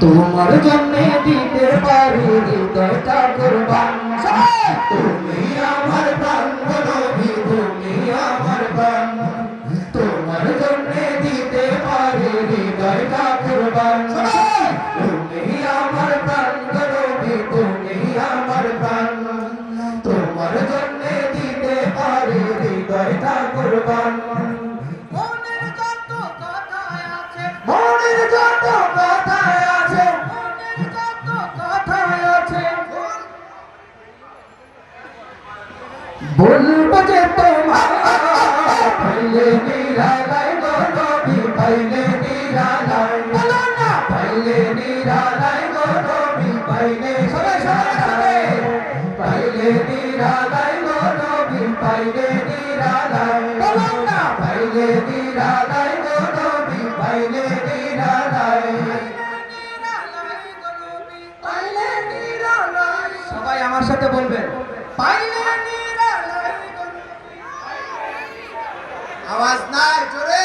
তোমার জন্য দিতে পারি হৃদয়টা কুরবান বলব যে তোমার পাইলে নিরালাই গো নবী পাইলে নিরালাই পাইলে নিরালাই গো নবী পাইলে সবাই সবাই সবাই পাইলে নিরালাই গো নবী পাইলে নিরালাই পাইলে নিরালাই গো নবী পাইলে নিরালাই সবাই আমার সাথে বলবেন। পাইলে আওয়াজ নাই জোরে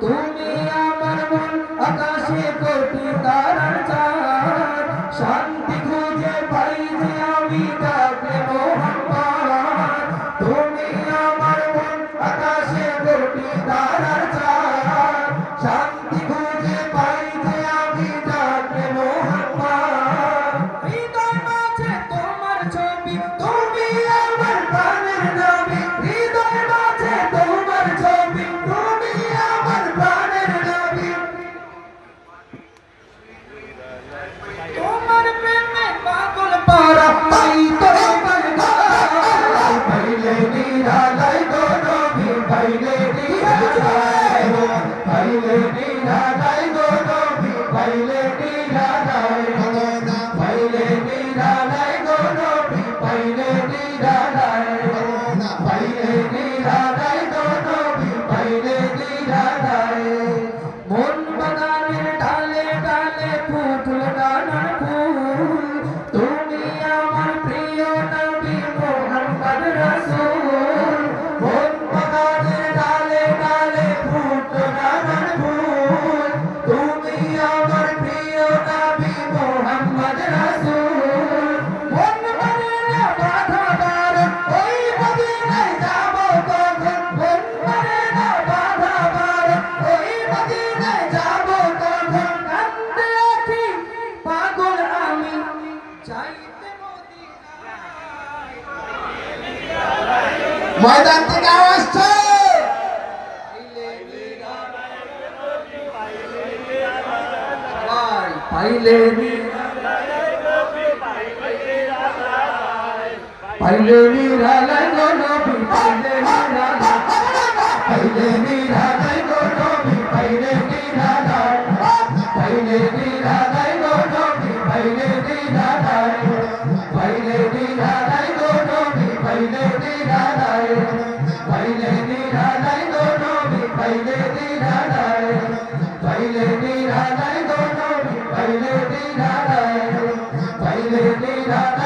তুমি আমার মন আকাশে কোটি তারার চাঁদ। নিরালাই গো নবী পাইলে নিরালাই পাইলে নিরালাই গো নবী পাইলে নিরালাই পাইলে নিরালাই গো ময়দান থেকে আওয়াজ সবাই পাইলে পাইলে নিরালাই গো নবী পাইলে নিরালাই পাইলে নিরালাই গো নবী পাইলে নিরালাই পাইলে নিরালাই নিরালাই পাইলে নিরালাই গো নবী পাইলে নিরালাই পাইলে নিরালাই গো নবী পাইলে নিরালাই পাইলে নিরালাই